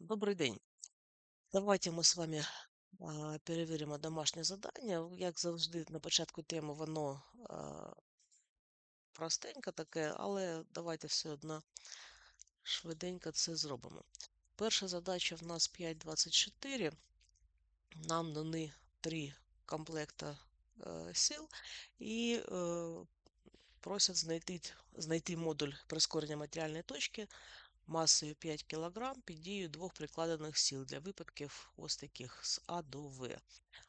Добрий день. Давайте ми з вами а, перевіримо домашнє завдання. Як завжди, на початку теми воно а, простеньке таке, але давайте все одно швиденько це зробимо. Перша задача в нас 5.24. Нам дані три комплекта е, сил і е, просять знайти, знайти модуль прискорення матеріальної точки масою 5 кг під дією двох прикладених сил для випадків ось таких з А до В.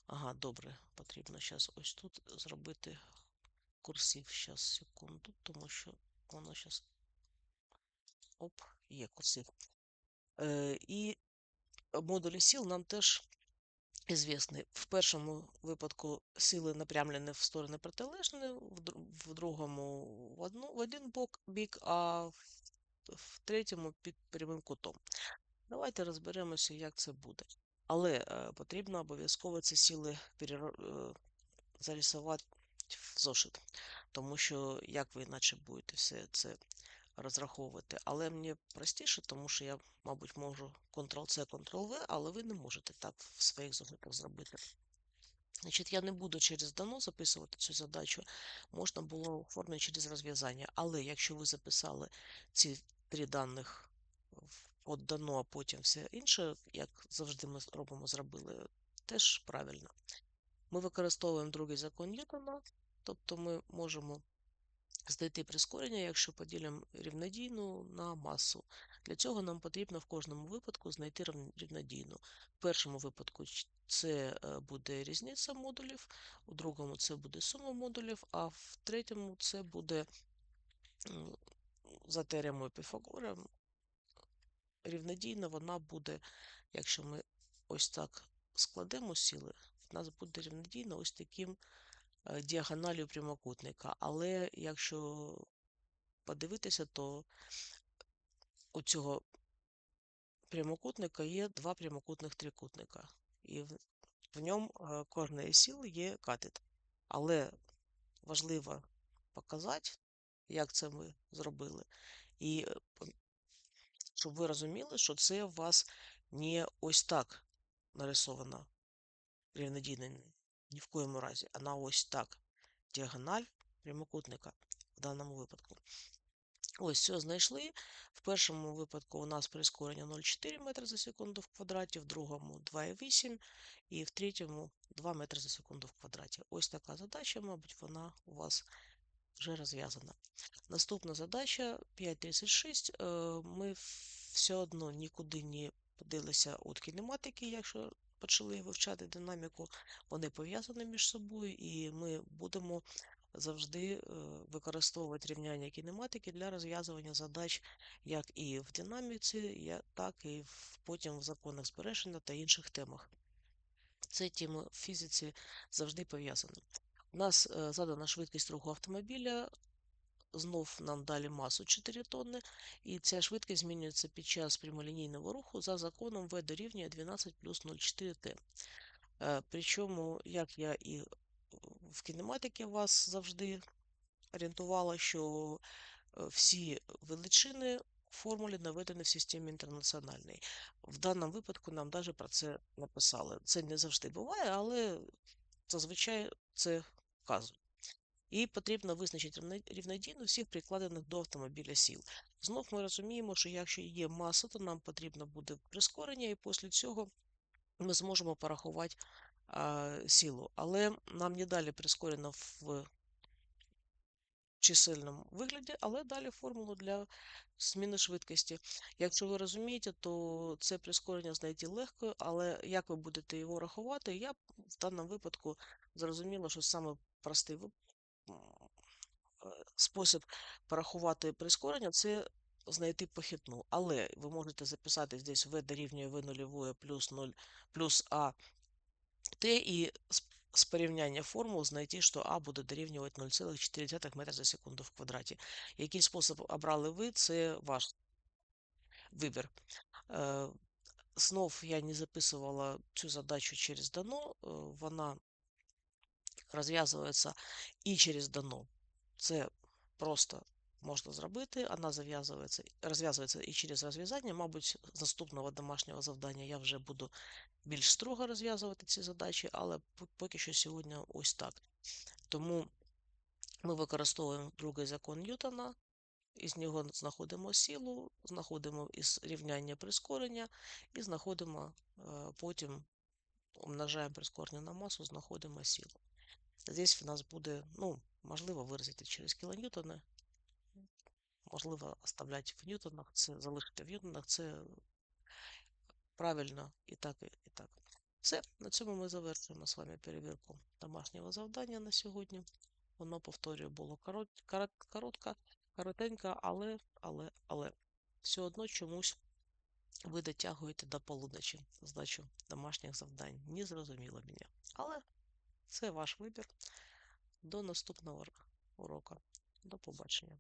Ага, добре, потрібно зараз ось тут зробити курсив. Зараз, секунду, тому що воно зараз. Оп, є курсив. Е, І модулі сил нам теж известні. В першому випадку сили напрямлені в сторони протилежні, в другому в, одну, в один бок бік, а в третьому під прямим кутом. Давайте розберемося, як це буде. Але е, потрібно обов'язково ці сили перер... е, зарисувати в зошит, тому що як ви іначе будете все це розраховувати. Але мені простіше, тому що я, мабуть, можу Ctrl-C, Ctrl-V, але ви не можете так в своїх зошитах зробити. Значить, я не буду через дано записувати цю задачу, можна було оформити через розв'язання. Але якщо ви записали ці три даних от дано, а потім все інше, як завжди ми робимо, зробили, теж правильно. Ми використовуємо другий закон Ньютона, тобто ми можемо знайти прискорення, якщо поділимо рівнодійну на масу. Для цього нам потрібно в кожному випадку знайти рівнодійну. В першому випадку це е, буде різниця модулів, у другому це буде сума модулів, а в третьому це буде за теоремою Піфагора. Рівнодійна вона буде, якщо ми ось так складемо сили, в нас буде рівнодійна ось таким Е, діагоналію прямокутника. Але якщо подивитися, то у цього прямокутника є два прямокутних трикутника. І в, ньому е, кожної сіли є катет. Але важливо показати, як це ми зробили. І е, щоб ви розуміли, що це у вас не ось так нарисовано рівнодійне ні в коєму разі. Вона ось так. Діагональ прямокутника в даному випадку. Ось, все знайшли. В першому випадку у нас прискорення 0,4 метри за секунду в квадраті, в другому 2,8 і в третьому 2 метри за секунду в квадраті. Ось така задача, мабуть, вона у вас вже розв'язана. Наступна задача 5.36. Е, ми все одно нікуди не подивилися від кінематики, якщо почали вивчати динаміку, вони пов'язані між собою, і ми будемо завжди е, використовувати рівняння кінематики для розв'язування задач як і в динаміці, так і потім в законах збереження та інших темах. Це теми в фізиці завжди пов'язані. У нас е, задана швидкість руху автомобіля знов нам дали масу 4 тонни, і ця швидкість змінюється під час прямолінійного руху за законом V дорівнює 12 плюс 0,4Т. Е, причому, як я і в кінематиці вас завжди орієнтувала, що е, всі величини в формулі наведені в системі інтернаціональній. В даному випадку нам навіть про це написали. Це не завжди буває, але зазвичай це вказує. І потрібно визначити рівнодійно всіх прикладених до автомобіля сіл. Знов ми розуміємо, що якщо є маса, то нам потрібно буде прискорення, і після цього ми зможемо порахувати а, силу. Але нам не далі прискорено в чисельному вигляді, але далі формулу для зміни швидкості. Якщо ви розумієте, то це прискорення знайти легко, але як ви будете його рахувати, я в даному випадку зрозуміла, що саме простий спосіб порахувати прискорення це знайти похитну. Але ви можете записати десь v дорівнює v нульової плюс 0 плюс А Т і з порівняння формул знайти, що А буде дорівнювати 0,4 метра за секунду в квадраті. Який спосіб обрали ви, це ваш вибір. Е, знов я не записувала цю задачу через дано, е, вона розв'язується і через дано. Це просто можна зробити. Вона зав'язується, розв'язується і через розв'язання. Мабуть, з наступного домашнього завдання я вже буду більш строго розв'язувати ці задачі, але поки що сьогодні ось так. Тому ми використовуємо другий закон Ньютона, із нього знаходимо силу, знаходимо із рівняння прискорення і знаходимо е, потім умножаємо прискорення на масу, знаходимо силу. Здесь в нас буде, ну, можливо, виразити через кілоньютони, можливо, оставляти в ньютонах, це залишити в ньютонах, це правильно і так, і так. Все, на цьому ми завершуємо з вами перевірку домашнього завдання на сьогодні. Воно, повторюю, було корот, корот, коротка, коротенька, але, але, але все одно чомусь ви дотягуєте до полуночі здачу домашніх завдань. Не зрозуміло мене. Але це ваш вибір. До наступного уроку. До побачення.